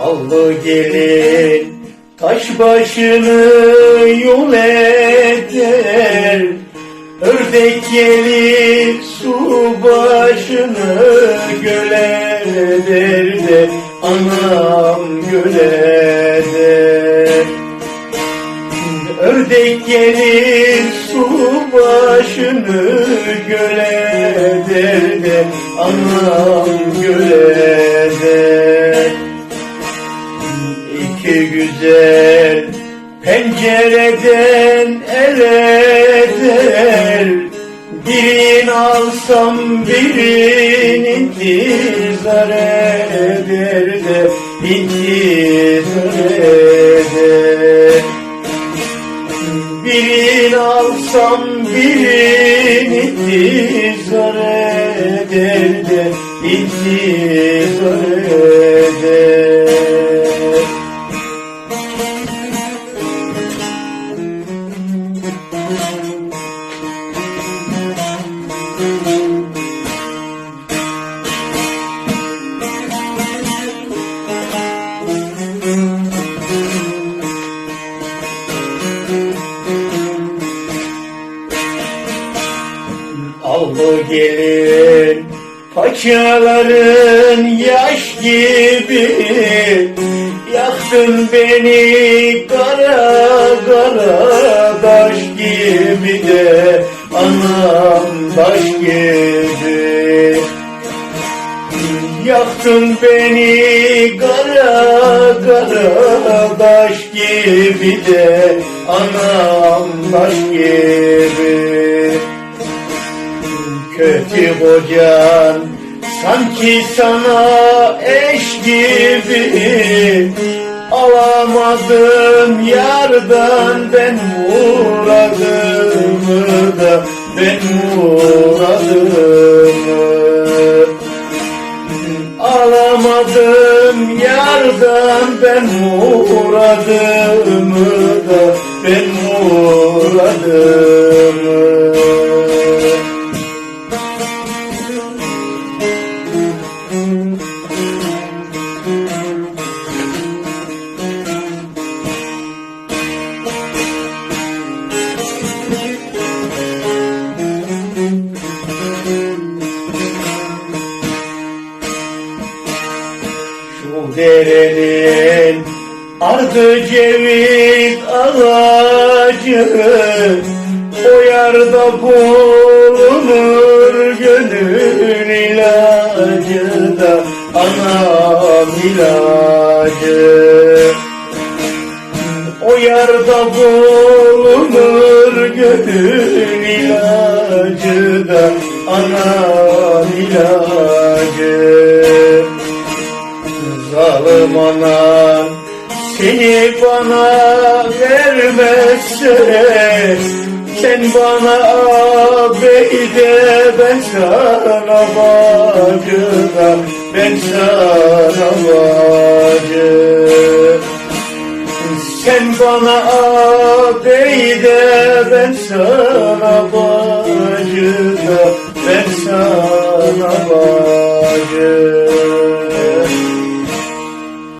Allı gelin taş başını yol eder. Ördek gelir su başını göle eder Ördek gelir su başını göle eder de Anam göle eder İki güzel pencereden el eder Birini alsam birini intizar eder de. İntizar Birini alsam birini intizar eder de intizar eder gelin paçaların yaş gibi. Yaktın beni kara kara taş gibi de Anam taş gibi. Yaktın beni kara kara taş gibi de Anam taş gibi Kötü kocan sanki sana eş gibi. Alamadım yardan ben muradımı da ben muradımı Alamadım yardan ben muradımı da ben muradımı ardı ceviz ağacı O yarda bulunur gönül ilacı da Anam ilacı. O yarda bulunur gönül ilacı da Anam ilacı. Zalim anam seni bana vermezse Sen bana ağabey de ben sana bacı da Ben sana bacı Sen bana ağabey de ben sana bacı da Ben sana bacı